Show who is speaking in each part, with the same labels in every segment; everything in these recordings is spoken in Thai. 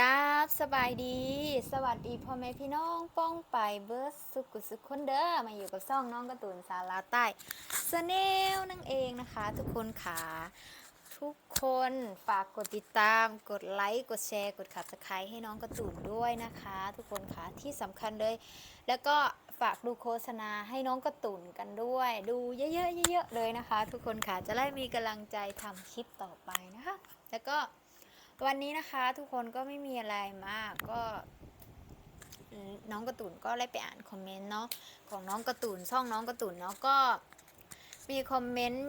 Speaker 1: กราบสบายดี สวัสดีพ่อแม่พี่น้องป้องไปเบิร์ดสุกุสุคนเด้อมาอยู่กับซ่องน้องกร์ตูนสาราใต้สเนลนั่งเองนะคะ ทุกคนขาทุกคนฝากกดติดตาม กดไลค์ กดแชร์ กดขับสไครให้น้องกร์ตูนด้วยนะคะ ทุกคนขาที่สำคัญเลย แล้วก็ฝากดูโฆษณาให้น้องกร์ตูนกันด้วย ดูเยอะๆเยอะๆเลยนะคะ ทุกคนค่ะจะได้มีกำลังใจทำคลิปต่อไปนะคะ แล้วก็ วันนี้นะคะทุกคนก็ไม่มีอะไรมากก็น้องกร์ตูนก็ได้ไปอ่านคอมเมนต์เนาะของน้องกร์ตูนช่องน้องกร์ตูนเนาะก็มีคอมเมนต์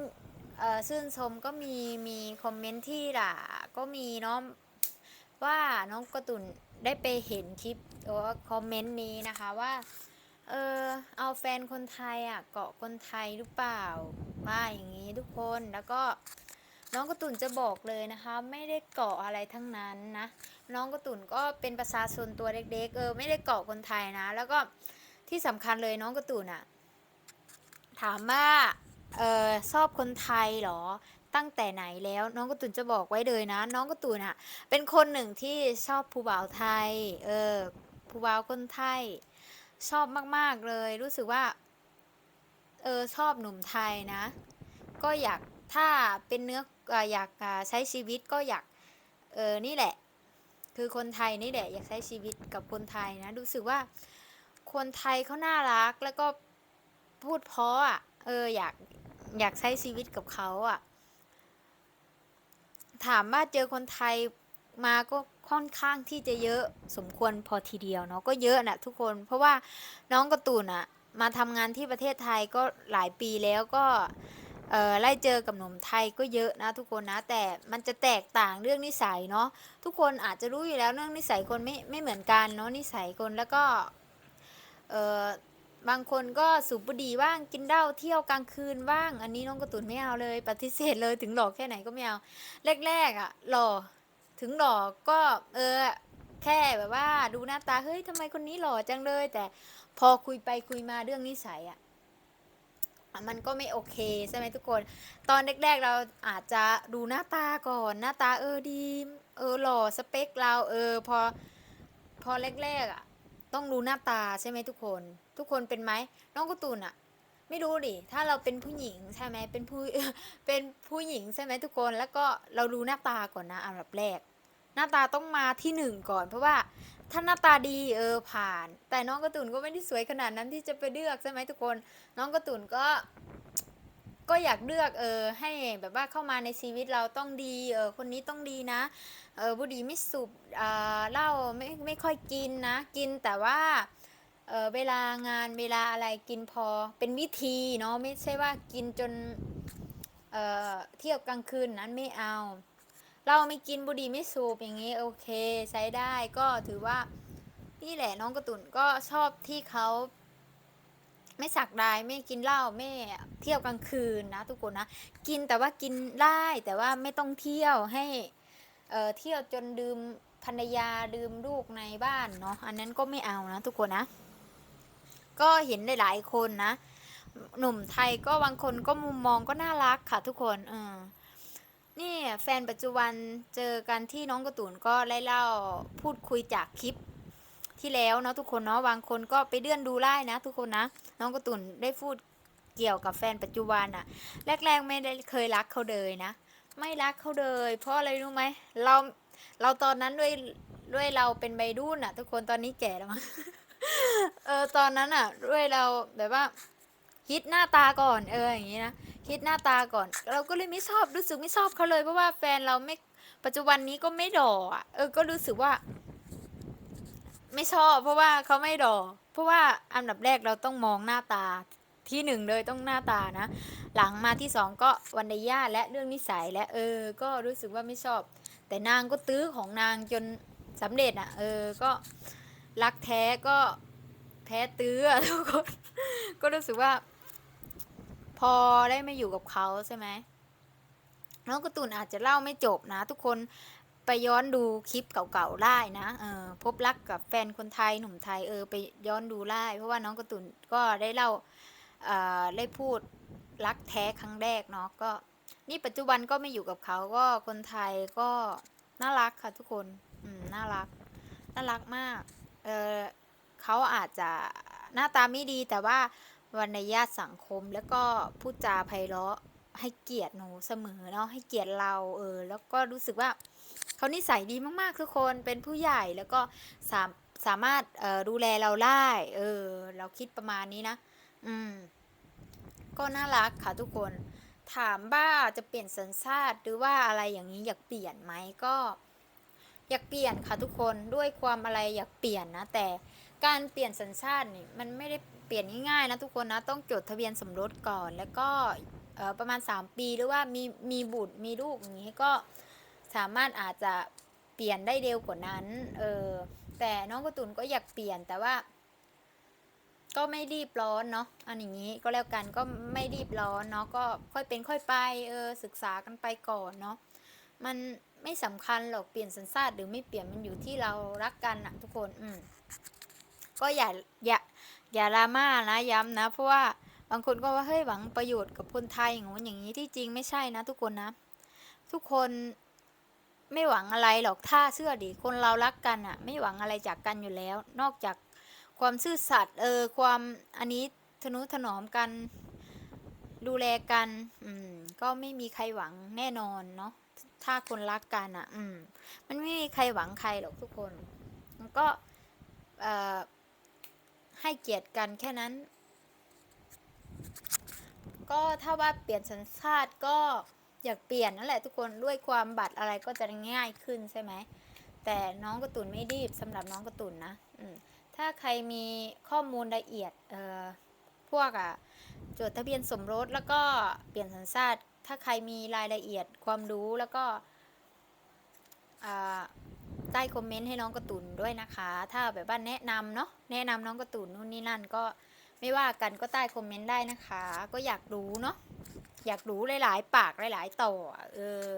Speaker 1: เอ่อชื่นชมก็มีมีคอมเมนต์ที่ด่าก็มีเนาะว่าน้องกร์ตูนได้ไปเห็นคลิปหรือว่าคอมเมนต์นี้นะคะว่าเออเอาแฟนคนไทยอะเกาะคนไทยหรือเปล่าว่าอย่างนี้ทุกคนแล้วก็ น้องกร์ตูนจะบอกเลยนะคะ ไม่ได้เกาะอะไรทั้งนั้นนะ น้องกร์ตูนก็เป็นประชาชนตัวเล็ก ๆ เออ ไม่ได้เกาะคนไทยนะ แล้วก็ที่สำคัญเลยน้องกร์ตูนอะถามว่าเออชอบคนไทยเหรอตั้งแต่ไหนแล้วน้องกร์ตูนจะบอกไว้เลยนะ น้องกร์ตูนอะเป็นคนหนึ่งที่ชอบผู้บ่าวไทย เออผู้บ่าวคนไทย ชอบมาก ๆ เลย รู้สึกว่า เออชอบหนุ่มไทยนะ ก็อยาก ถ้าเป็นเนื้ออยากใช้ชีวิตก็อยากเออนี่แหละ คือคนไทยนี่แหละ อยากใช้ชีวิตกับคนไทยนะรู้สึกว่าคนไทยเขาน่ารักแล้วก็พูดเพราะอะเอออยากอยากใช้ชีวิตกับเขาอะ ถามว่าเจอคนไทยมาก็ค่อนข้างที่จะเยอะสมควรพอทีเดียวเนาะก็เยอะนะทุกคน เพราะว่าน้องกร์ตูนอะมาทำงานที่ประเทศไทยก็หลายปีแล้วก็ เออไล่เจอกับหนุ่มไทยก็เยอะนะทุกคนนะแต่มันจะแตกต่างเรื่องนิสัยเนาะทุกคนอาจจะรู้อยู่แล้วเรื่องนิสัยคนไม่ไม่เหมือนกันเนาะนิสัยคนแล้วก็เออบางคนก็สูบบุหรี่บ้างกินเหล้าเที่ยวกลางคืนบ้าง อันนี้น้องกร์ตูนไม่เอาเลย ปฏิเสธเลยถึงหลอกแค่ไหนก็ไม่เอาแรกๆอะหล่อถึงหล่อก็เออแค่แบบว่าดูหน้าตาเฮ้ยทำไมคนนี้หล่อจังเลย แต่พอคุยไปคุยมาเรื่องนิสัยอะ มันก็ไม่โอเคใช่ไหมทุกคน ตอนแรกๆเราอาจจะดูหน้าตาก่อนหน้าตาเออดี เออหล่อสเปคเราเออพอพอแรกๆอะ ต้องดูหน้าตาใช่ไหมทุกคน ทุกคนเป็นไหมน้องการ์ตูนอะ ไม่รู้ดิถ้าเราเป็นผู้หญิงใช่ไหมเป็นผู้เป็นผู้หญิงใช่ไหมทุกคนแล้วก็เราดูหน้าตาก่อนนะอันดับแรก หน้าตาต้องมาที่หนึ่งก่อน เพราะว่า ถ้าหน้าตาดีเออผ่าน แต่น้องกร์ตูนก็ไม่ได้สวยขนาดนั้นที่จะไปเลือกใช่ไหมทุกคน น้องกร์ตูนก็ ก็อยากเลือกเออให้แบบว่าเข้ามาในชีวิตเราต้องดีเออคนนี้ต้องดีนะเออบุหรี่ไม่สูบอ่าเหล้าไม่ไม่ค่อยกินนะ กินแต่ว่าเออเวลางานเวลาอะไรกินพอเป็นวิธีเนาะไม่ใช่ว่ากินจนเออเที่ยวกลางคืนนั้นไม่เอา เราไม่กินบุหรี่ไม่สูบอย่างนี้โอเค ใช้ได้ก็ถือว่านี่แหละน้องกร์ตูนก็ชอบที่เขาไม่สักดายไม่กินเหล้าไม่เที่ยวกลางคืนนะ ทุกคนนะกินแต่ว่ากินได้แต่ว่าไม่ต้องเที่ยวให้เอ่อเที่ยวจนดื่มภรรยาดื่มลูกในบ้านเนาะอันนั้นก็ไม่เอานะทุกคนนะ ก็เห็นหลายๆคนนะ หนุ่มไทยก็บางคนก็มุมมองก็น่ารักค่ะทุกคนเออ นี่แฟนปัจจุบันเจอกันที่น้องกร์ตูนก็ไล่เล่าพูดคุยจากคลิปที่แล้วเนาะทุกคนเนาะบางคนก็ไปเลื่อนดูไล่นะทุกคนนะ น้องกร์ตูนได้พูดเกี่ยวกับแฟนปัจจุบันอะแรกๆไม่ได้เคยรักเขาเลยนะ ไม่รักเขาเลย เพราะอะไรรู้ไหมเราเราตอนนั้นด้วยด้วยเราเป็นใบรุ่นอะทุกคนตอนนี้แก่แล้วมั้งเออตอนนั้นอะด้วยเราแบบว่าคิดหน้าตาก่อนเอออย่างนี้นะ คิดหน้าตาก่อน เราก็เลยไม่ชอบรู้สึกไม่ชอบเขาเลย เพราะว่าแฟนเราไม่ปัจจุบันนี้ก็ไม่ดออะเออก็รู้สึกว่า ไม่ชอบ เพราะว่าเขาไม่ดอเพราะว่าอันดับแรกเราต้องมองหน้าตาที่หนึ่งเลยต้องหน้าตานะ หลังมาที่สองก็วันเดย่าและเรื่องนิสัยและ เออ ก็รู้สึกว่าไม่ชอบ แต่นางก็ตื้อของนางจนสำเร็จอะ เออก็รักแท้ก็แท้ตื้อทุกคนก็รู้สึกว่า พอได้มาอยู่กับเขาใช่ไหมน้องการ์ตูนอาจจะเล่าไม่จบนะ ทุกคนไปย้อนดูคลิปเก่าๆได้นะเออพบรักกับแฟนคนไทยหนุ่มไทยเออไปย้อนดูได้เพราะว่าน้องการ์ตูนก็ได้เล่าเอ่อได้พูดรักแท้ครั้งแรกเนาะก็ นี่ปัจจุบันก็ไม่อยู่กับเขาก็คนไทยก็น่ารักค่ะทุกคนอืมน่ารักน่ารักมากเออเขาอาจจะหน้าตาไม่ดีแต่ว่า วันในญาติสังคม แล้วก็พูดจาไพเราะให้เกียรติหนูเสมอเนาะให้เกียรติเราเออ แล้วก็รู้สึกว่าเขานิสัยดีมากๆทุกคนเป็นผู้ใหญ่แล้วก็สามสามารถเอ่อดูแลเราได้เออ เราคิดประมาณนี้นะ อืม ก็น่ารักค่ะทุกคน ถามว่าจะเปลี่ยนสัญชาติหรือว่าอะไรอย่างนี้อยากเปลี่ยนไหมก็ อยากเปลี่ยนค่ะทุกคนด้วยความอะไรอยากเปลี่ยนนะแต่ การเปลี่ยนสัญชาตินี่มันไม่ได้เปลี่ยนง่ายๆนะทุกคนนะต้องจดทะเบียนสมรสก่อน แล้วก็ประมาณ 3 ปีหรือว่ามีมีบุตรมีลูกอย่างนี้ก็สามารถอาจจะเปลี่ยนได้เร็วกว่านั้นเออแต่น้องกระตุนก็อยากเปลี่ยนแต่ว่า ก็ไม่รีบร้อนเนาะอันอย่างนี้ก็แล้วกันก็ไม่รีบร้อนเนาะก็ค่อยเป็นค่อยไปเออศึกษากันไปก่อนเนาะมันไม่สำคัญหรอกเปลี่ยนสัญชาติหรือไม่เปลี่ยนมันอยู่ที่เรารักกันนะทุกคน อืม ก็อย่าอย่าอย่าดราม่านะย้ำนะ เพราะว่าบางคนก็ว่าเฮ้ยหวังประโยชน์กับคนไทยอย่างนู้นอย่างนี้ที่จริงไม่ใช่นะ ทุกคนนะ ทุกคนไม่หวังอะไรหรอกถ้าเชื่อดิคนเรารักกันอะไม่หวังอะไรจากกันอยู่แล้ว นอกจากความซื่อสัตย์เออความอันนี้ทนุถนอมกัน ดูแลกัน อืม ก็ไม่มีใครหวังแน่นอนเนาะถ้าคนรักกันอะ่ะ อืม มันไม่มีใครหวังใครหรอกทุกคน มันก็ เอ่อ ให้เกียรติกันแค่นั้น ก็ถ้าว่าเปลี่ยนสัญชาติก็อยากเปลี่ยนนั่นแหละทุกคนด้วยความบัตรอะไรก็จะง่ายขึ้นใช่ไหมแต่น้องกระตุนไม่รีบสำหรับน้องกระตุนนะอืถ้าใครมีข้อมูลละเอียดเอ่อพวกอะจดทะเบียนสมรสแล้วก็เปลี่ยนสัญชาติ ถ้าใครมีรายละเอียดความรู้แล้วก็ ต้คอมเมนต์ให้น้องกระตุนด้วยนะคะ ถ้าแบบว่าแนะนำเนาะแนะนำน้องกระตุนนู่นนี่นั่นก็ไม่ว่ากันก็ใต้คอมเมนต์ได้นะคะ ก็อยากรู้เนาะอยากรู้หลาย ๆ ปากหลาย ๆ ต่อเออ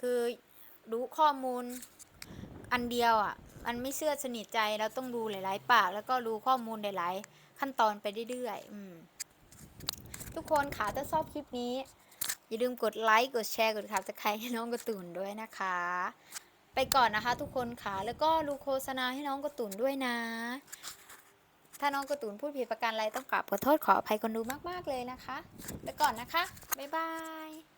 Speaker 1: คือรู้ข้อมูลอันเดียวอะมันไม่เชื่อสนิทใจเราต้องดูหลาย ๆ ปาก แล้วก็รู้ข้อมูลหลาย ๆ ขั้นตอนไปเรื่อยๆอืมทุกคนค่ะถ้าชอบคลิปนี้ อย่าลืมกดไลค์กดแชร์กดขับสไครให้น้องกระตุนด้วยนะคะ ไปก่อนนะคะทุกคนค่ะ แล้วก็ดูโฆษณาให้น้องกระตุนด้วยนะ ถ้าน้องกระตุนพูดผิดประการอะไรต้องกราบขอโทษขออภัยคนดูมากๆเลยนะคะ ไปก่อนนะคะ บ๊ายบาย